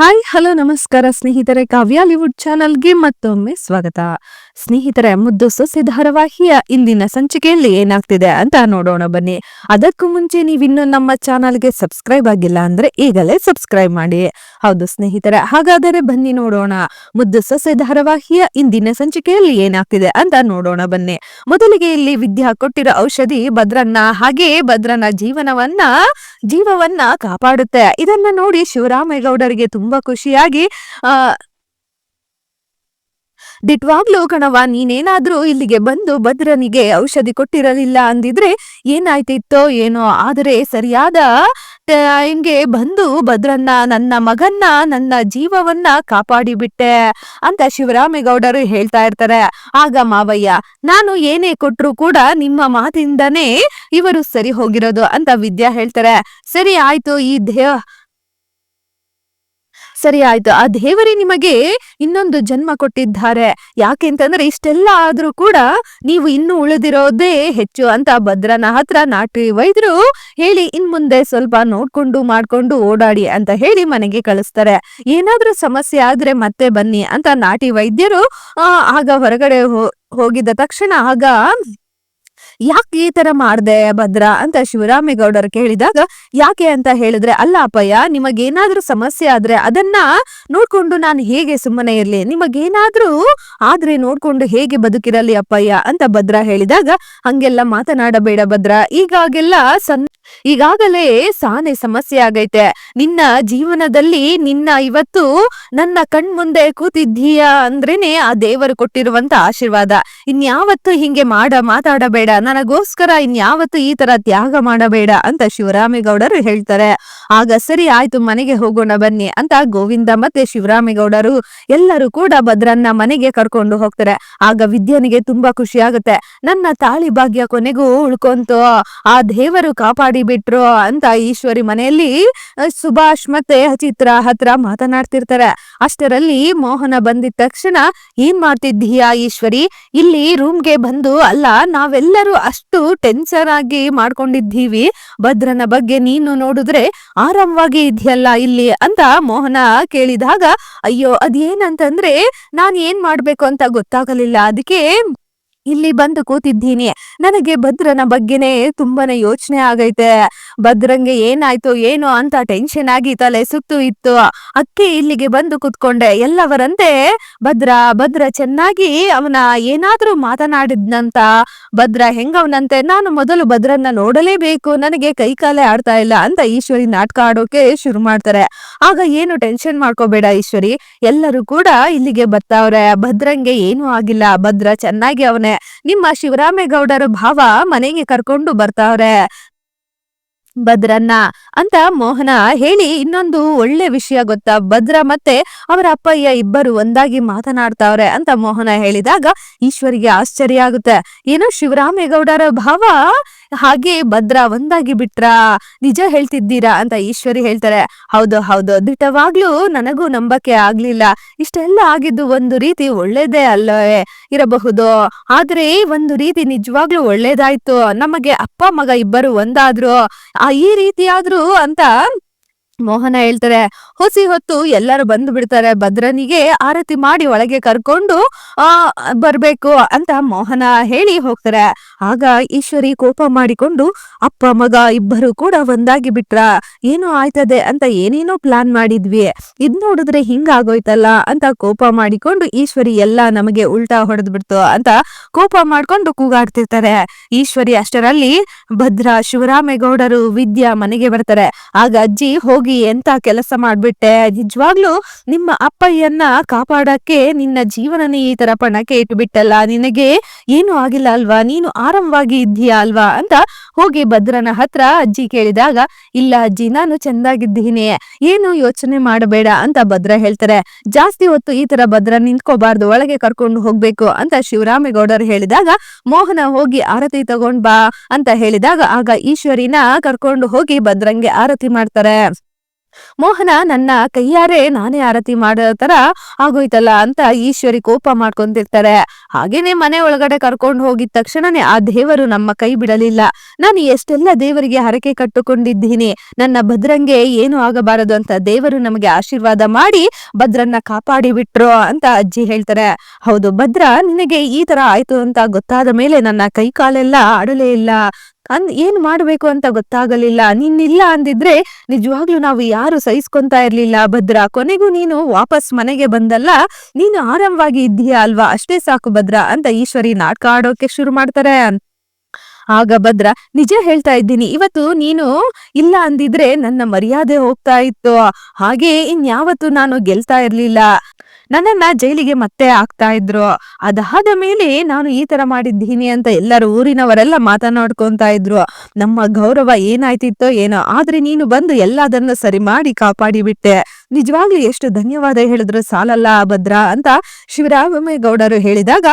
Hi hello ನಮಸ್ಕಾರ ಸ್ನೇಹಿತರೆ. ಕಾವ್ಯಾಲಿವುಡ್ ಚಾನಲ್ಗೆ ಮತ್ತೊಮ್ಮೆ ಸ್ವಾಗತ. ಸ್ನೇಹಿತರೆ, ಮುದ್ದು ಸೊಸೆ ಧಾರಾವಾಹಿಯ ಇಂದಿನ ಸಂಚಿಕೆಯಲ್ಲಿ ಏನಾಗ್ತಿದೆ ಅಂತ ನೋಡೋಣ ಬನ್ನಿ. ಅದಕ್ಕೂ ಮುಂಚೆ ನೀವಿನ್ನು ನಮ್ಮ ಚಾನಲ್ಗೆ ಸಬ್ಸ್ಕ್ರೈಬ್ ಆಗಿಲ್ಲ ಅಂದ್ರೆ ಈಗಲೇ ಸಬ್ಸ್ಕ್ರೈಬ್ ಮಾಡಿ. ಹೌದು ಸ್ನೇಹಿತರೆ, ಹಾಗಾದರೆ ಬನ್ನಿ ನೋಡೋಣ. ಮುದ್ದು ಸೊಸೆ ಧಾರಾವಾಹಿಯ ಇಂದಿನ ಸಂಚಿಕೆಯಲ್ಲಿ ಏನಾಗ್ತಿದೆ ಅಂತ ನೋಡೋಣ ಬನ್ನಿ. ಮೊದಲಿಗೆ ಇಲ್ಲಿ ವಿದ್ಯಾ ಕೊಟ್ಟಿರೋ ಔಷಧಿ ಭದ್ರನ್ನ ಹಾಗೆ ಭದ್ರನ ಜೀವನವನ್ನ, ಜೀವವನ್ನ ಕಾಪಾಡುತ್ತೆ. ಇದನ್ನ ನೋಡಿ ಶಿವರಾಮೇಗೌಡರಿಗೆ ತುಂಬಾ ಖುಷಿಯಾಗಿ, ಆ ದಿಟ್ವಾಗ್ಲೂ ಕಣವ ನೀನೇನಾದ್ರೂ ಇಲ್ಲಿಗೆ ಬಂದು ಭದ್ರನಿಗೆ ಔಷಧಿ ಕೊಟ್ಟಿರಲಿಲ್ಲ ಅಂದಿದ್ರೆ ಏನಾಯ್ತಿತ್ತೋ ಏನೋ, ಆದರೆ ಸರಿಯಾದ ಟೈಮ್ಗೆ ಬಂದು ಭದ್ರನ್ನ, ನನ್ನ ಮಗನ್ನ, ನನ್ನ ಜೀವವನ್ನ ಕಾಪಾಡಿಬಿಟ್ಟೆ ಅಂತ ಶಿವರಾಮೇಗೌಡರು ಹೇಳ್ತಾ ಇರ್ತಾರೆ. ಆಗ ಮಾವಯ್ಯ, ನಾನು ಏನೇ ಕೊಟ್ರು ಕೂಡ ನಿಮ್ಮ ಮಾತಿಂದನೇ ಇವರು ಸರಿ ಹೋಗಿರೋದು ಅಂತ ವಿದ್ಯಾ ಹೇಳ್ತಾರೆ. ಸರಿ ಆಯ್ತು, ಈ ದೇಹ ಸರಿ ಆಯ್ತು. ಆ ದೇವರೇ ನಿಮಗೆ ಇನ್ನೊಂದು ಜನ್ಮ ಕೊಟ್ಟಿದ್ದಾರೆ. ಯಾಕೆಂತಂದ್ರೆ ಇಷ್ಟೆಲ್ಲ ಆದ್ರೂ ಕೂಡ ನೀವು ಇನ್ನು ಉಳಿದಿರೋದೇ ಹೆಚ್ಚು ಅಂತ ಭದ್ರನ ಹತ್ರ ನಾಟಿ ವೈದ್ಯರು ಹೇಳಿ ಇನ್ ಮುಂದೆ ಸ್ವಲ್ಪ ನೋಡ್ಕೊಂಡು ಮಾಡ್ಕೊಂಡು ಓಡಾಡಿ ಅಂತ ಹೇಳಿ ಮನೆಗೆ ಕಳಿಸ್ತಾರೆ. ಏನಾದ್ರೂ ಸಮಸ್ಯೆ ಆದ್ರೆ ಮತ್ತೆ ಬನ್ನಿ ಅಂತ ನಾಟಿ ವೈದ್ಯರು ಆಗ ಹೊರಗಡೆ ಹೋಗಿದ ತಕ್ಷಣ ಆಗ ಯಾಕೆ ಈ ತರ ಮಾಡ್ದೆ ಭದ್ರ ಅಂತ ಶಿವರಾಮೇಗೌಡರು ಕೇಳಿದಾಗ, ಯಾಕೆ ಅಂತ ಹೇಳಿದ್ರೆ, ಅಲ್ಲ ಅಪ್ಪಯ್ಯ, ನಿಮಗೇನಾದ್ರೂ ಸಮಸ್ಯೆ ಆದ್ರೆ ಅದನ್ನ ನೋಡ್ಕೊಂಡು ನಾನು ಹೇಗೆ ಸುಮ್ಮನೆ ಇರ್ಲಿ? ನಿಮಗೇನಾದ್ರೂ ಆದ್ರೆ ನೋಡ್ಕೊಂಡು ಹೇಗೆ ಬದುಕಿರಲಿ ಅಪ್ಪಯ್ಯ? ಅಂತ ಭದ್ರ ಹೇಳಿದಾಗ, ಹಂಗೆಲ್ಲ ಮಾತನಾಡಬೇಡ ಭದ್ರ. ಈಗಾಗೆಲ್ಲ ಸನ್, ಈಗಾಗಲೇ ಸಾನೆ ಸಮಸ್ಯೆ ಆಗೈತೆ. ನಿನ್ನ ಜೀವನದಲ್ಲಿ ನಿನ್ನ ಇವತ್ತು ನನ್ನ ಕಣ್ ಮುಂದೆ ಕೂತಿದ್ದೀಯಾ ಅಂದ್ರೇನೆ ಆ ದೇವರು ಕೊಟ್ಟಿರುವಂತ ಆಶೀರ್ವಾದ. ಇನ್ಯಾವತ್ತು ಹಿಂಗೆ ಮಾಡ, ಮಾತಾಡಬೇಡ. ನನಗೋಸ್ಕರ ಇನ್ಯಾವತ್ತು ಈ ತರ ತ್ಯಾಗ ಮಾಡಬೇಡ ಅಂತ ಶಿವರಾಮೇಗೌಡರು ಹೇಳ್ತಾರೆ. ಆಗ ಸರಿ ಆಯ್ತು, ಮನೆಗೆ ಹೋಗೋಣ ಬನ್ನಿ ಅಂತ ಗೋವಿಂದ ಮತ್ತೆ ಶಿವರಾಮೇಗೌಡರು ಎಲ್ಲರೂ ಕೂಡ ಭದ್ರನ್ನ ಮನೆಗೆ ಕರ್ಕೊಂಡು ಹೋಗ್ತಾರೆ. ಆಗ ವಿದ್ಯನಿಗೆ ತುಂಬಾ ಖುಷಿ ಆಗುತ್ತೆ. ನನ್ನ ತಾಳಿ ಭಾಗ್ಯ ಕೊನೆಗೂ ಉಳ್ಕೊಂತು. ಆ ದೇವರು ಕಾಪಾಡಿ ಬಿಟ್ರು ಅಂತ ಈಶ್ವರಿ ಮನೆಯಲ್ಲಿ ಸುಭಾಷ್ ಮತ್ತೆ ಚಿತ್ರ ಹತ್ರ ಮಾತನಾಡ್ತಿರ್ತಾರೆ. ಅಷ್ಟರಲ್ಲಿ ಮೋಹನ ಬಂದಿದ ತಕ್ಷಣ ಏನ್ ಮಾಡ್ತಿದ್ದೀಯಾ ಈಶ್ವರಿ? ಇಲ್ಲಿ ರೂಮ್ಗೆ ಬಂದು ಅಲ್ಲ, ನಾವೆಲ್ಲರೂ ಅಷ್ಟು ಟೆನ್ಸರ್ ಆಗಿ ಮಾಡ್ಕೊಂಡಿದ್ದೀವಿ. ಭದ್ರನ ಬಗ್ಗೆ ನೀನು ನೋಡಿದ್ರೆ ಆರಾಮವಾಗಿ ಇದೆಯಲ್ಲ ಇಲ್ಲಿ ಅಂತ ಮೋಹನ ಕೇಳಿದಾಗ, ಅಯ್ಯೋ, ಅದೇನಂತಂದ್ರೆ ನಾನು ಏನ್ ಮಾಡ್ಬೇಕು ಅಂತ ಗೊತ್ತಾಗಲಿಲ್ಲ. ಅದಕ್ಕೆ ಇಲ್ಲಿ ಬಂದು ಕೂತಿದ್ದೀನಿ. ನನಗೆ ಭದ್ರನ ಬಗ್ಗೆನೇ ತುಂಬಾನೇ ಯೋಚನೆ ಆಗೈತೆ. ಭದ್ರಂಗೆ ಏನಾಯ್ತು ಏನು ಅಂತ ಟೆನ್ಷನ್ ಆಗಿ ತಲೆ ಸುತ್ತು ಇತ್ತು. ಅಕ್ಕಿ ಇಲ್ಲಿಗೆ ಬಂದು ಕೂತ್ಕೊಂಡೆ. ಎಲ್ಲವರಂತೆ ಭದ್ರ ಭದ್ರ ಚೆನ್ನಾಗಿ ಅವನ ಏನಾದ್ರೂ ಮಾತನಾಡಿದ್ನಂತ. ಭದ್ರ ಹೆಂಗವನಂತೆ? ನಾನು ಮೊದಲು ಭದ್ರನ್ನ ನೋಡಲೇಬೇಕು. ನನಗೆ ಕೈಕಾಲೇ ಆಡ್ತಾ ಇಲ್ಲ ಅಂತ ಈಶ್ವರಿ ನಾಟಕ ಆಡೋಕೆ ಶುರು ಮಾಡ್ತಾರೆ. ಆಗ ಏನು ಟೆನ್ಷನ್ ಮಾಡ್ಕೋಬೇಡ ಈಶ್ವರಿ. ಎಲ್ಲರೂ ಕೂಡ ಇಲ್ಲಿಗೆ ಬರ್ತಾವ್ರೆ. ಭದ್ರಂಗೆ ಏನೂ ಆಗಿಲ್ಲ. ಭದ್ರ ಚೆನ್ನಾಗಿ ಅವನೇ ನಿಮ್ಮ ಶಿವರಾಮೇಗೌಡರ ಭಾವ ಮನೆಗೆ ಕರ್ಕೊಂಡು ಬರ್ತಾವ್ರೆ. ಭದ್ರನ್ನ ಅಂತ ಮೋಹನ ಹೇಳಿ ಇನ್ನೊಂದು ಒಳ್ಳೆ ವಿಷಯ ಗೊತ್ತಾ? ಭದ್ರ ಮತ್ತೆ ಅವರ ಅಪ್ಪಯ್ಯ ಇಬ್ಬರು ಒಂದಾಗಿ ಮಾತನಾಡ್ತಾವ್ರೆ ಅಂತ ಮೋಹನ ಹೇಳಿದಾಗ ಈಶ್ವರಿಗೆ ಆಶ್ಚರ್ಯ ಆಗುತ್ತೆ. ಏನೋ ಶಿವರಾಮೇಗೌಡರ ಭಾವ ಹಾಗೆ ಭದ್ರ ಒಂದಾಗಿ ಬಿಟ್ರಾ? ನಿಜ ಹೇಳ್ತಿದ್ದೀರಾ? ಅಂತ ಈಶ್ವರಿ ಹೇಳ್ತಾರೆ. ಹೌದು ಹೌದು. ದಿಟವಾಗ್ಲೂ ನನಗೂ ನಂಬಕ್ಕೆ ಆಗ್ಲಿಲ್ಲ. ಇಷ್ಟೆಲ್ಲ ಆಗಿದ್ದು ಒಂದು ರೀತಿ ಒಳ್ಳೇದೇ ಅಲ್ಲವೇ? ಇರಬಹುದು. ಆದ್ರೆ ಒಂದು ರೀತಿ ನಿಜವಾಗ್ಲೂ ಒಳ್ಳೇದಾಯ್ತು. ನಮಗೆ ಅಪ್ಪ, ಮಗ ಇಬ್ಬರು ಒಂದಾದ್ರು. ಆ ಈ ರೀತಿಯಾದ್ರು ಅಂತ ಮೋಹನ ಹೇಳ್ತಾರೆ, ಹೊಸಿ ಹೊತ್ತು ಎಲ್ಲರೂ ಬಂದು ಬಿಡ್ತಾರೆ, ಭದ್ರನಿಗೆ ಆರತಿ ಮಾಡಿ ಒಳಗೆ ಕರ್ಕೊಂಡು, ಆ, ಬರ್ಬೇಕು, ಅಂತ ಮೋಹನ ಹೇಳಿ ಹೋಗ್ತಾರೆ. ಆಗ ಈಶ್ವರಿ ಕೋಪ ಮಾಡಿಕೊಂಡು, ಅಪ್ಪ, ಮಗ, ಇಬ್ಬರು ಕೂಡ ಒಂದಾಗಿ ಬಿಟ್ರ? ಏನು ಆಯ್ತದೆ ಅಂತ ಏನೇನೋ ಪ್ಲಾನ್ ಮಾಡಿದ್ವಿ. ಇದ್ ನೋಡಿದ್ರೆ ಹಿಂಗಾಗೋಯ್ತಲ್ಲ? ಅಂತ ಕೋಪ ಮಾಡಿಕೊಂಡು ಈಶ್ವರಿ, ಎಲ್ಲ ನಮಗೆ ಉಲ್ಟಾ ಹೊಡೆದ್ ಬಿಡ್ತು ಅಂತ ಕೋಪ ಮಾಡ್ಕೊಂಡು ಕೂಗಾಡ್ತಿರ್ತಾರೆ. ಈಶ್ವರಿ ಅಷ್ಟರಲ್ಲಿ ಭದ್ರ, ಶಿವರಾಮೇಗೌಡರು ವಿದ್ಯಾ ಮನೆಗೆ ಬರ್ತಾರೆ. ಆಗ ಅಜ್ಜಿ ಹೋಗಿ ಹೋಗಿ ಎಂತ ಕೆಲಸ ಮಾಡ್ಬಿಟ್ಟೆ? ನಿಜವಾಗ್ಲು ನಿಮ್ಮ ಅಪ್ಪಯ್ಯನ್ನ ಕಾಪಾಡಕ್ಕೆ ನಿನ್ನ ಜೀವನನೇ ಈ ತರ ಪಣಕ್ಕೆ ಇಟ್ಬಿಟ್ಟಲ್ಲ? ನಿನಗೆ ಏನು ಆಗಿಲ್ಲ ಅಲ್ವಾ? ನೀನು ಆರಾಮವಾಗಿ ಇದ್ದೀಯಾ ಅಲ್ವಾ? ಅಂತ ಹೋಗಿ ಭದ್ರನ ಹತ್ರ ಅಜ್ಜಿ ಕೇಳಿದಾಗ, ಇಲ್ಲ ಅಜ್ಜಿ, ನಾನು ಚೆಂದಾಗಿದ್ದೀನಿ. ಏನು ಯೋಚನೆ ಮಾಡಬೇಡ ಅಂತ ಭದ್ರ ಹೇಳ್ತಾರೆ. ಜಾಸ್ತಿ ಹೊತ್ತು ಈ ತರ ಭದ್ರ ನಿಂತ್ಕೋಬಾರ್ದು, ಒಳಗೆ ಕರ್ಕೊಂಡು ಹೋಗ್ಬೇಕು ಅಂತ ಶಿವರಾಮೇಗೌಡರು ಹೇಳಿದಾಗ, ಮೋಹನ ಹೋಗಿ ಆರತಿ ತಗೊಂಡ್ ಬಾ ಅಂತ ಹೇಳಿದಾಗ, ಆಗ ಈಶ್ವರಿನ ಕರ್ಕೊಂಡು ಹೋಗಿ ಭದ್ರಂಗೆ ಆರತಿ ಮಾಡ್ತಾರೆ. ಮೋಹನ ನನ್ನ ಕೈಯಾರೆ ನಾನೇ ಆರತಿ ಮಾಡೋ ತರ ಆಗೋಯ್ತಲ್ಲ ಅಂತ ಈಶ್ವರಿ ಕೋಪ ಮಾಡ್ಕೊಂತಿರ್ತಾರೆ ಹಾಗೇನೆ ಮನೆ ಒಳಗಡೆ ಕರ್ಕೊಂಡು ಹೋಗಿದ ತಕ್ಷಣನೇ ಆ ದೇವರು ನಮ್ಮ ಕೈ ಬಿಡಲಿಲ್ಲ. ನಾನು ಎಷ್ಟೆಲ್ಲ ದೇವರಿಗೆ ಹರಕೆ ಕಟ್ಟುಕೊಂಡಿದ್ದೀನಿ. ನನ್ನ ಭದ್ರಂಗೆ ಏನು ಆಗಬಾರದು ಅಂತ ದೇವರು ನಮಗೆ ಆಶೀರ್ವಾದ ಮಾಡಿ ಭದ್ರನ್ನ ಕಾಪಾಡಿ ಬಿಟ್ರು ಅಂತ ಅಜ್ಜಿ ಹೇಳ್ತಾರೆ. ಹೌದು ಭದ್ರ ನಿನಗೆ ಈ ತರ ಆಯ್ತು ಅಂತ ಗೊತ್ತಾದ ಮೇಲೆ ನನ್ನ ಕೈ ಕಾಲೆಲ್ಲ ಆಡಲೇ ಇಲ್ಲ. ಅನ್ ಏನ್ ಮಾಡ್ಬೇಕು ಅಂತ ಗೊತ್ತಾಗಲಿಲ್ಲ. ನಿನ್ನಿಲ್ಲ ಅಂದಿದ್ರೆ ನಿಜವಾಗ್ಲೂ ನಾವು ಯಾರು ಸಹಿಸ್ಕೊಂತ ಇರ್ಲಿಲ್ಲ. ಭದ್ರ, ಕೊನೆಗೂ ನೀನು ವಾಪಸ್ ಮನೆಗೆ ಬಂದಲ್ಲ. ನೀನು ಆರಾಮವಾಗಿ ಇದ್ದೀಯಾ ಅಲ್ವಾ? ಅಷ್ಟೇ ಸಾಕು ಭದ್ರ ಅಂತ ಈಶ್ವರಿ ನಾಟಕ ಆಡೋಕೆ ಶುರು ಮಾಡ್ತಾರೆ. ಆಗ ಭದ್ರ, ನಿಜ ಹೇಳ್ತಾ ಇದ್ದೀನಿ. ಇವತ್ತು ನೀನು ಇಲ್ಲ ಅಂದಿದ್ರೆ ನನ್ನ ಮರ್ಯಾದೆ ಹೋಗ್ತಾ ಇತ್ತು. ಹಾಗೆ ಇನ್ಯಾವತ್ತು ನಾನು ಗೆಲ್ತಾ ಇರ್ಲಿಲ್ಲ. ನನ್ನನ್ನ ಜೈಲಿಗೆ ಮತ್ತೆ ಆಗ್ತಾ ಇದ್ರು. ಅದಾದ ಮೇಲೆ ನಾನು ಈ ತರ ಮಾಡಿದ್ದೀನಿ ಅಂತ ಎಲ್ಲರೂ ಊರಿನವರೆಲ್ಲ ಮಾತನಾಡ್ಕೊಂತ ಇದ್ರು. ನಮ್ಮ ಗೌರವ ಏನಾಯ್ತಿತ್ತೋ ಏನೋ, ಆದ್ರೆ ನೀನು ಬಂದು ಎಲ್ಲದನ್ನ ಸರಿ ಮಾಡಿ ಕಾಪಾಡಿ ಬಿಟ್ಟೆ. ನಿಜವಾಗ್ಲೂ ಎಷ್ಟು ಧನ್ಯವಾದ ಹೇಳಿದ್ರು ಸಾಲಲ್ಲ ಭದ್ರ ಅಂತ ಶಿವರಾಮೇಗೌಡರು ಹೇಳಿದಾಗ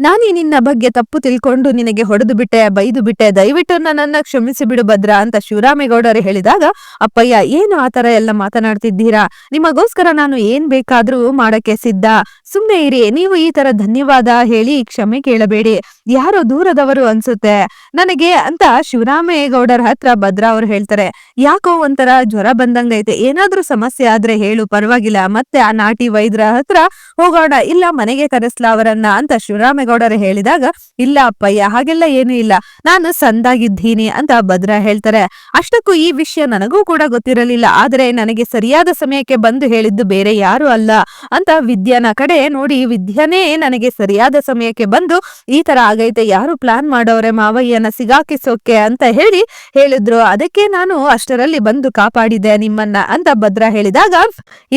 ನಾನೇ ನಿನ್ನ ಬಗ್ಗೆ ತಪ್ಪು ತಿಳ್ಕೊಂಡು ನಿನಗೆ ಹೊಡೆದು ಬಿಟ್ಟೆ, ಬೈದು ಬಿಟ್ಟೆ. ದಯವಿಟ್ಟು ನನ್ನನ್ನ ಕ್ಷಮಿಸಿ ಬಿಡು ಭದ್ರ ಅಂತ ಶಿವರಾಮೇಗೌಡರು ಹೇಳಿದಾಗ, ಅಪ್ಪಯ್ಯ, ಏನು ಆತರ ಎಲ್ಲ ಮಾತನಾಡ್ತಿದ್ದೀರಾ? ನಿಮಗೋಸ್ಕರ ನಾನು ಏನ್ ಬೇಕಾದ್ರೂ ಮಾಡಕ್ಕೆ ಸಿದ್ಧ. ಸುಮ್ನೆ ಇರಿ, ನೀವು ಈ ತರ ಧನ್ಯವಾದ ಹೇಳಿ ಕ್ಷಮೆ ಕೇಳಬೇಡಿ. ಯಾರೋ ದೂರದವರು ಅನ್ಸುತ್ತೆ. ನನಗೆ ಅಂತ ಶಿವರಾಮೇಗೌಡರ ಹತ್ರ ಭದ್ರ ಅವ್ರು ಹೇಳ್ತಾರೆ, ಯಾಕೋ ಒಂಥರ ಜ್ವರ ಬಂದಂಗೈತೆ ಏನಾದ್ರೂ ಸಮಸ್ಯೆ ಆದ್ರೆ ಹೇಳು, ಪರವಾಗಿಲ್ಲ. ಮತ್ತೆ ಆ ನಾಟಿ ವೈದ್ಯರ ಹತ್ರ ಹೋಗೋಣ. ಇಲ್ಲ ಮನೆಗೆ ಕರೆಸ್ಲಾ ಅವರನ್ನ ಅಂತ ಶಿವರಾಮೇಗೌಡರು ಹೇಳಿದಾಗ, ಇಲ್ಲ ಅಪ್ಪಯ್ಯ, ಹಾಗೆಲ್ಲ ಏನೂ ಇಲ್ಲ. ನಾನು ಸಂದಾಗಿದ್ದೀನಿ ಅಂತ ಭದ್ರ ಹೇಳ್ತಾರೆ. ಅಷ್ಟಕ್ಕೂ ಈ ವಿಷಯ ನನಗೂ ಕೂಡ ಗೊತ್ತಿರಲಿಲ್ಲ. ಆದ್ರೆ ನನಗೆ ಸರಿಯಾದ ಸಮಯಕ್ಕೆ ಬಂದು ಹೇಳಿದ್ದು ಬೇರೆ ಯಾರು ಅಲ್ಲ ಅಂತ ವಿದ್ಯಾನ ಕಡೆ ನೋಡಿ ವಿದ್ಯಾನೇ ನನಗೆ ಸರಿಯಾದ ಸಮಯಕ್ಕೆ ಬಂದು ಈ ತರ ಆಗೈತೆ, ಯಾರು ಪ್ಲಾನ್ ಮಾಡೋರೆ ಮಾವಯ್ಯನ ಸಿಗಾಕಿಸೋಕೆ ಅಂತ ಹೇಳಿ ಹೇಳಿದ್ರು. ಅದಕ್ಕೆ ನಾನು ಅಷ್ಟರಲ್ಲಿ ಬಂದು ಕಾಪಾಡಿದೆ ನಿಮ್ಮನ್ನ ಅಂತ ಭದ್ರ ಹೇಳಿದಾಗ,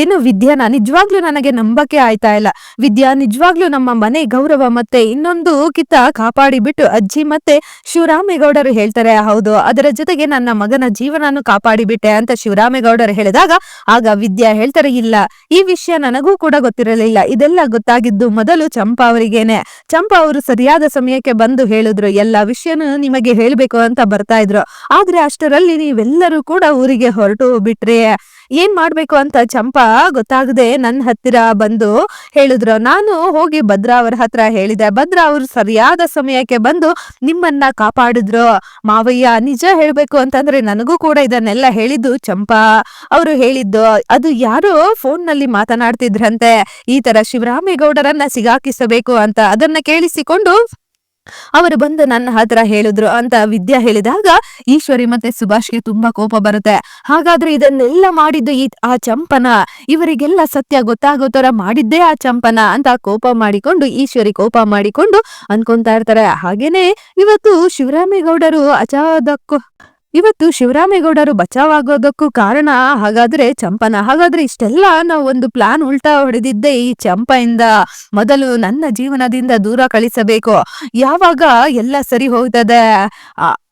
ಏನು ವಿದ್ಯಾನ ನಿಜವಾಗ್ಲೂ ನನಗೆ ನಂಬಕ್ಕೆ ಆಯ್ತಾ ಇಲ್ಲ. ವಿದ್ಯಾ ನಿಜವಾಗ್ಲೂ ನಮ್ಮ ಮನೆ ಗೌರವ ಮತ್ತೆ ಇನ್ನೊಂದು ಕಿತ್ತ ಕಾಪಾಡಿ ಬಿಟ್ಟು ಅಜ್ಜಿ ಮತ್ತೆ ಶಿವರಾಮೇಗೌಡರು ಹೇಳ್ತಾರೆ, ಹೌದು, ಅದರ ಜೊತೆಗೆ ನನ್ನ ಮಗನ ಜೀವನನು ಕಾಪಾಡಿಬಿಟ್ಟೆ ಅಂತ ಶಿವರಾಮೇಗೌಡರು ಹೇಳಿದಾಗ, ಆಗ ವಿದ್ಯಾ ಹೇಳ್ತಾರೆ, ಇಲ್ಲ, ಈ ವಿಷಯ ನನಗೂ ಕೂಡ ಗೊತ್ತಿರಲಿಲ್ಲ. ಇದೆಲ್ಲ ಗೊತ್ತಾಗಿದ್ದು ಮೊದಲು ಚಂಪಾ ಅವರಿಗೇನೆ. ಚಂಪಾ ಅವರು ಸರಿಯಾದ ಸಮಯಕ್ಕೆ ಬಂದು ಹೇಳಿದ್ರು, ಎಲ್ಲ ವಿಷಯನೂ ನಿಮಗೆ ಹೇಳ್ಬೇಕು ಅಂತ ಬರ್ತಾ ಇದ್ರು. ಆದ್ರೆ ಅಷ್ಟರಲ್ಲಿ ನೀವೆಲ್ಲರೂ ಕೂಡ ಊರಿಗೆ ಹೊರಟು ಬಿಟ್ರಿ ಏನ್ ಮಾಡ್ಬೇಕು ಅಂತ ಚಂಪಾ ಗೊತ್ತಾಗದೆ ನನ್ನ ಹತ್ತಿರ ಬಂದು ಹೇಳಿದ್ರು. ನಾನು ಹೋಗಿ ಭದ್ರಾ ಅವರ ಹತ್ರ ಹೇಳಿದೆ. ಭದ್ರಾ ಅವರು ಸರಿಯಾದ ಸಮಯಕ್ಕೆ ಬಂದು ನಿಮ್ಮನ್ನ ಕಾಪಾಡಿದ್ರು. ಮಾವಯ್ಯ, ನಿಜ ಹೇಳ್ಬೇಕು ಅಂತಂದ್ರೆ ನನಗೂ ಕೂಡ ಇದನ್ನೆಲ್ಲ ಹೇಳಿದ್ದು ಚಂಪಾ ಅವರು ಹೇಳಿದ್ದು. ಅದು ಯಾರು ಫೋನ್ನಲ್ಲಿ ಮಾತನಾಡ್ತಿದ್ರಂತೆ. ಈ ತರ ಶಿವರಾಮೇಗೌಡರನ್ನ ಸಿಗಾಕಿಸಬೇಕು ಅಂತ ಅದನ್ನ ಕೇಳಿಸಿಕೊಂಡು ಅವರು ಬಂದು ನನ್ನ ಹತ್ರ ಹೇಳಿದ್ರು ಅಂತ ವಿದ್ಯಾ ಹೇಳಿದಾಗ ಈಶ್ವರಿ ಮತ್ತೆ ಸುಭಾಷ್ಗೆ ತುಂಬಾ ಕೋಪ ಬರುತ್ತೆ. ಹಾಗಾದ್ರೆ ಇದನ್ನೆಲ್ಲ ಮಾಡಿದ್ದು ಈ, ಆ ಚಂಪನ? ಇವರಿಗೆಲ್ಲ ಸತ್ಯ ಗೊತ್ತಾಗೋ ತರ ಮಾಡಿದ್ದೇ ಆ ಚಂಪನ ಅಂತ ಕೋಪ ಮಾಡಿಕೊಂಡು, ಈಶ್ವರಿ ಕೋಪ ಮಾಡಿಕೊಂಡು ಅನ್ಕೊಂತಾ ಇರ್ತಾರೆ. ಹಾಗೇನೆ ಇವತ್ತು ಶಿವರಾಮೇಗೌಡರು ಅಚಾದಕ್ಕೂ ಇವತ್ತು ಶಿವರಾಮೇಗೌಡರು ಬಚಾವಾಗೋದಕ್ಕೂ ಕಾರಣ ಹಾಗಾದ್ರೆ ಚಂಪನ. ಹಾಗಾದ್ರೆ ಇಷ್ಟೆಲ್ಲ ನಾವು ಒಂದು ಪ್ಲಾನ್ ಉಲ್ಟಾ ಹೊಡೆದಿದ್ದೆ ಈ ಚಂಪಯಿಂದ ಮೊದಲು ನನ್ನ ಜೀವನದಿಂದ ದೂರ ಕಳಿಸಬೇಕು. ಯಾವಾಗ ಎಲ್ಲ ಸರಿ ಹೋಗ್ತದೆ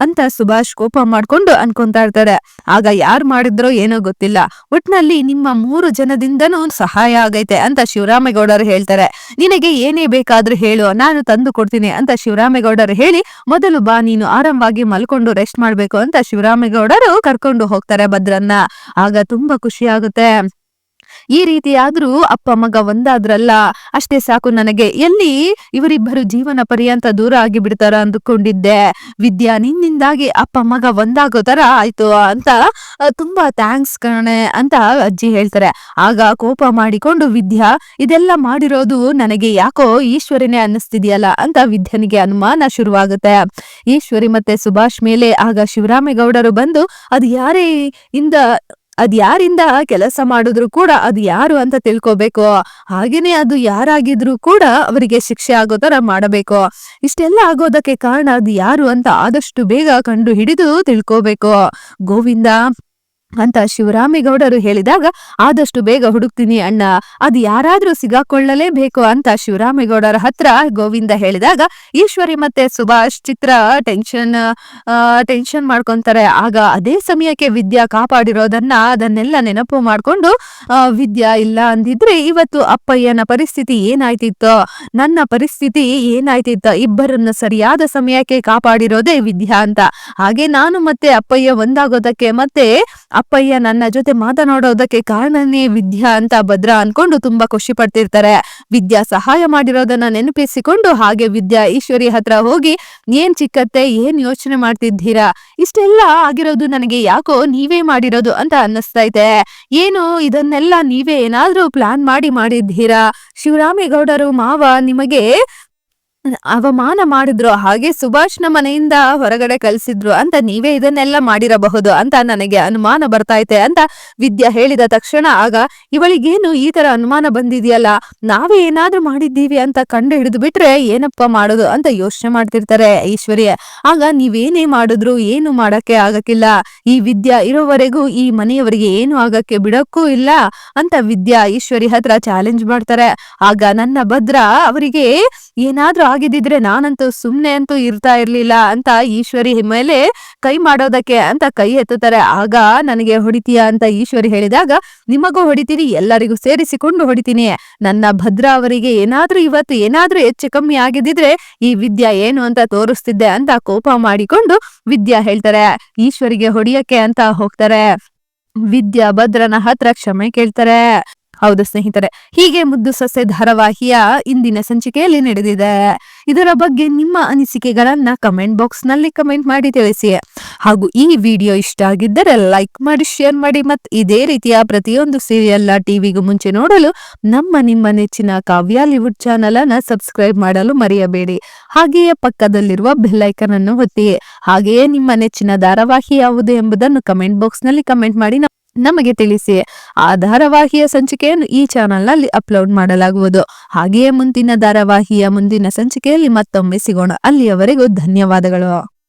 ಅಂತ ಸುಭಾಷ್ ಕೋಪ ಮಾಡ್ಕೊಂಡು ಅನ್ಕೊಂತಾ ಇರ್ತಾರೆ. ಆಗ ಯಾರು ಮಾಡಿದ್ರೋ ಏನೋ ಗೊತ್ತಿಲ್ಲ. ಒಟ್ನಲ್ಲಿ ನಿಮ್ಮ ಮೂರು ಜನದಿಂದನೂ ಸಹಾಯ ಆಗೈತೆ ಅಂತ ಶಿವರಾಮೇಗೌಡರು ಹೇಳ್ತಾರೆ. ನಿನಗೆ ಏನೇ ಬೇಕಾದ್ರೂ ಹೇಳು, ನಾನು ತಂದು ಕೊಡ್ತೀನಿ ಅಂತ ಶಿವರಾಮೇಗೌಡರು ಹೇಳಿ, ಮೊದಲು ಬಾ, ನೀನು ಆರಾಮವಾಗಿ ಮಲ್ಕೊಂಡು ರೆಸ್ಟ್ ಮಾಡ್ಬೇಕು ಅಂತ ಶಿವರಾಮೇಗೌಡರು ಕರ್ಕೊಂಡು ಹೋಗ್ತಾರೆ ಭದ್ರನ್ನ. ಆಗ ತುಂಬಾ ಖುಷಿ ಆಗುತ್ತೆ. ಈ ರೀತಿಯಾದ್ರೂ ಅಪ್ಪ, ಮಗ ಒಂದಾದ್ರಲ್ಲ, ಅಷ್ಟೇ ಸಾಕು ನನಗೆ. ಎಲ್ಲಿ ಇವರಿಬ್ಬರು ಜೀವನ ಪರ್ಯಂತ ದೂರ ಆಗಿ ಬಿಡ್ತಾರ ಅಂದುಕೊಂಡಿದ್ದೆ. ವಿದ್ಯಾ, ನಿನ್ನಿಂದಾಗಿ ಅಪ್ಪ, ಮಗ ಒಂದಾಗೋ ತರ ಆಯ್ತು ಅಂತ ತುಂಬಾ ಥ್ಯಾಂಕ್ಸ್ ಕಣೆ ಅಂತ ಅಜ್ಜಿ ಹೇಳ್ತಾರೆ. ಆಗ ಕೋಪ ಮಾಡಿಕೊಂಡು, ವಿದ್ಯಾ, ಇದೆಲ್ಲ ಮಾಡಿರೋದು ನನಗೆ ಯಾಕೋ ಈಶ್ವರಿನೇ ಅನ್ನಿಸ್ತಿದ್ಯಲ್ಲ ಅಂತ ವಿದ್ಯನಿಗೆ ಅನುಮಾನ ಶುರುವಾಗುತ್ತೆ. ಈಶ್ವರಿ ಮತ್ತೆ ಸುಭಾಷ್ ಮೇಲೆ ಆಗ ಶಿವರಾಮೇಗೌಡರು ಬಂದು, ಅದು ಯಾರೇ ಇಂದ ಅದ್ ಯಾರಿಂದ ಕೆಲಸ ಮಾಡಿದ್ರು ಕೂಡ ಅದು ಯಾರು ಅಂತ ತಿಳ್ಕೊಬೇಕು. ಹಾಗೇನೆ ಅದು ಯಾರಾಗಿದ್ರು ಕೂಡ ಅವರಿಗೆ ಶಿಕ್ಷೆ ಆಗೋ ತರ ಮಾಡಬೇಕು. ಇಷ್ಟೆಲ್ಲ ಆಗೋದಕ್ಕೆ ಕಾರಣ ಅದು ಯಾರು ಅಂತ ಆದಷ್ಟು ಬೇಗ ಕಂಡು ಹಿಡಿದು ತಿಳ್ಕೋಬೇಕು. ಗೋವಿಂದ. ಅಂತ ಶಿವರಾಮೇಗೌಡರು ಹೇಳಿದಾಗ, ಆದಷ್ಟು ಬೇಗ ಹುಡುಕ್ತೀನಿ ಅಣ್ಣ. ಅದು ಯಾರಾದ್ರೂ ಸಿಗಾಕೊಳ್ಳಲೇಬೇಕು ಅಂತ ಶಿವರಾಮೇಗೌಡರ ಹತ್ರ ಗೋವಿಂದ ಹೇಳಿದಾಗ, ಈಶ್ವರಿ ಮತ್ತೆ ಸುಭಾಷ್ ಚಿತ್ರ ಟೆನ್ಷನ್ ಟೆನ್ಷನ್ ಮಾಡ್ಕೊಂತಾರೆ. ಆಗ ಅದೇ ಸಮಯಕ್ಕೆ ವಿದ್ಯಾ ಕಾಪಾಡಿರೋದನ್ನ ಅದನ್ನೆಲ್ಲ ನೆನಪು ಮಾಡ್ಕೊಂಡು ವಿದ್ಯಾ ಇಲ್ಲ ಅಂದಿದ್ರೆ ಇವತ್ತು ಅಪ್ಪಯ್ಯನ ಪರಿಸ್ಥಿತಿ ಏನಾಯ್ತಿತ್ತು, ನನ್ನ ಪರಿಸ್ಥಿತಿ ಏನಾಯ್ತಿತ್ತೋ, ಇಬ್ಬರನ್ನ ಸರಿಯಾದ ಸಮಯಕ್ಕೆ ಕಾಪಾಡಿರೋದೇ ವಿದ್ಯಾ ಅಂತ. ಹಾಗೆ ನಾನು ಮತ್ತೆ ಅಪ್ಪಯ್ಯ ಒಂದಾಗೋದಕ್ಕೆ ಮತ್ತೆ ಅಪ್ಪಯ್ಯ ನನ್ನ ಜೊತೆ ಮಾತನಾಡೋದಕ್ಕೆ ಕಾರಣನೇ ವಿದ್ಯಾ ಅಂತ ಭದ್ರ ಅನ್ಕೊಂಡು ತುಂಬಾ ಖುಷಿ ಪಡ್ತಿರ್ತಾರೆ. ವಿದ್ಯಾ ಸಹಾಯ ಮಾಡಿರೋದನ್ನ ನೆನಪಿಸಿಕೊಂಡು ಹಾಗೆ ವಿದ್ಯಾ ಈಶ್ವರಿ ಹತ್ರ ಹೋಗಿ, ಏನ್ ಚಿಕ್ಕತ್ತೆ, ಏನ್ ಯೋಚನೆ ಮಾಡ್ತಿದ್ದೀರಾ? ಇಷ್ಟೆಲ್ಲ ಆಗಿರೋದು ನನಗೆ ಯಾಕೋ ನೀವೇ ಮಾಡಿರೋದು ಅಂತ ಅನ್ನಿಸ್ತೈತೆ. ಏನು ಇದನ್ನೆಲ್ಲ ನೀವೇ ಏನಾದ್ರೂ ಪ್ಲಾನ್ ಮಾಡಿ ಮಾಡಿದ್ದೀರಾ? ಶಿವರಾಮೇಗೌಡರು ಮಾವ ನಿಮಗೆ ಅವಮಾನ ಮಾಡಿದ್ರು, ಹಾಗೆ ಸುಭಾಷ್ನ ಮನೆಯಿಂದ ಹೊರಗಡೆ ಕಲಿಸಿದ್ರು ಅಂತ ನೀವೇ ಇದನ್ನೆಲ್ಲ ಮಾಡಿರಬಹುದು ಅಂತ ನನಗೆ ಅನುಮಾನ ಬರ್ತೈತೆ ಅಂತ ವಿದ್ಯಾ ಹೇಳಿದ ತಕ್ಷಣ, ಆಗ ಇವಳಿಗೇನು ಈ ತರ ಅನುಮಾನ ಬಂದಿದೆಯಲ್ಲ? ನಾವೇ ಏನಾದ್ರೂ ಮಾಡಿದ್ದೀವಿ ಅಂತ ಕಂಡು ಹಿಡಿದು ಬಿಟ್ರೆ ಏನಪ್ಪ ಮಾಡೋದು? ಅಂತ ಯೋಚನೆ ಮಾಡ್ತಿರ್ತಾರೆ ಐಶ್ವರ್ಯ ಆಗ ನೀವೇನೇ ಮಾಡಿದ್ರು ಏನು ಮಾಡಕ್ಕೆ ಆಗಕ್ಕಿಲ್ಲ. ಈ ವಿದ್ಯಾ ಇರೋವರೆಗೂ ಈ ಮನೆಯವರಿಗೆ ಏನು ಆಗಕ್ಕೆ ಬಿಡಕ್ಕೂ ಇಲ್ಲ ಅಂತ ವಿದ್ಯಾ ಈಶ್ವರಿ ಹತ್ರ ಚಾಲೆಂಜ್ ಮಾಡ್ತಾರೆ. ಆಗ ನನ್ನ ಭದ್ರ ಅವರಿಗೆ, ಏನಾದ್ರೂ ಆಗಿದ್ದಿದ್ರೆ ನಾನಂತೂ ಸುಮ್ನೆ ಅಂತೂ ಇರ್ತಾ ಇರ್ಲಿಲ್ಲ ಅಂತ ಈಶ್ವರಿ ಮೇಲೆ ಕೈ ಮಾಡೋದಕ್ಕೆ ಅಂತ ಕೈ ಎತ್ತುತ್ತಾರೆ. ಆಗ ನನಗೆ ಹೊಡಿತೀಯ ಅಂತ ಈಶ್ವರಿ ಹೇಳಿದಾಗ, ನಿಮಗೂ ಹೊಡಿತೀನಿ, ಎಲ್ಲರಿಗೂ ಸೇರಿಸಿಕೊಂಡು ಹೊಡಿತೀನಿ. ನನ್ನ ಭದ್ರ ಅವರಿಗೆ ಏನಾದ್ರೂ ಇವತ್ತು ಏನಾದ್ರೂ ಹೆಚ್ಚು ಕಮ್ಮಿ ಆಗಿದ್ದಿದ್ರೆ ಈ ವಿದ್ಯಾ ಏನು ಅಂತ ತೋರಿಸ್ತಿದ್ದೆ ಅಂತ ಕೋಪ ಮಾಡಿಕೊಂಡು ವಿದ್ಯಾ ಹೇಳ್ತಾರೆ. ಈಶ್ವರಿಗೆ ಹೊಡಿಯಕ್ಕೆ ಅಂತ ಹೋಗ್ತಾರೆ. ವಿದ್ಯಾ ಭದ್ರನ ಹತ್ರ ಕ್ಷಮೆ ಕೇಳ್ತಾರೆ. ಹೌದು ಸ್ನೇಹಿತರೆ. ಹೀಗೆ ಮುದ್ದು ಸಸ್ಯ ಧಾರಾವಾಹಿಯ ಇಂದಿನ ಸಂಚಿಕೆಯಲ್ಲಿ ನಡೆದಿದೆ. ಇದರ ಬಗ್ಗೆ ನಿಮ್ಮ ಅನಿಸಿಕೆಗಳನ್ನ ಕಮೆಂಟ್ ಬಾಕ್ಸ್ನಲ್ಲಿ ಕಮೆಂಟ್ ಮಾಡಿ ತಿಳಿಸಿ. ಹಾಗೂ ಈ ವಿಡಿಯೋ ಇಷ್ಟ ಆಗಿದ್ದರೆ ಲೈಕ್ ಮಾಡಿ, ಶೇರ್ ಮಾಡಿ ಮತ್ತು ಇದೇ ರೀತಿಯ ಪ್ರತಿಯೊಂದು ಸೀರಿಯಲ್ ಟಿವಿಗೂ ಮುಂಚೆ ನೋಡಲು ನಮ್ಮ ನಿಮ್ಮ ನೆಚ್ಚಿನ ಕಾವ್ಯಾಲಿವುಡ್ ಚಾನಲ್ ಅನ್ನ ಸಬ್ಸ್ಕ್ರೈಬ್ ಮಾಡಲು ಮರೆಯಬೇಡಿ. ಹಾಗೆಯೇ ಪಕ್ಕದಲ್ಲಿರುವ ಬೆಲ್ಲೈಕನ್ ಅನ್ನು ಒತ್ತಿ. ಹಾಗೆಯೇ ನಿಮ್ಮ ನೆಚ್ಚಿನ ಧಾರಾವಾಹಿ ಯಾವುದು ಎಂಬುದನ್ನು ಕಮೆಂಟ್ ಬಾಕ್ಸ್ನಲ್ಲಿ ಕಮೆಂಟ್ ಮಾಡಿ. ನಮಗೆ ತಿಳಿಸಿ ಆ ಧಾರಾವಾಹಿಯ ಸಂಚಿಕೆಯನ್ನು ಈ ಚಾನೆಲ್ನಲ್ಲಿ ಅಪ್ಲೋಡ್ ಮಾಡಲಾಗುವುದು. ಹಾಗೆಯೇ ಮುಂದಿನ ಧಾರಾವಾಹಿಯ ಮುಂದಿನ ಸಂಚಿಕೆಯಲ್ಲಿ ಮತ್ತೊಮ್ಮೆ ಸಿಗೋಣ. ಅಲ್ಲಿಯವರೆಗೂ ಧನ್ಯವಾದಗಳು.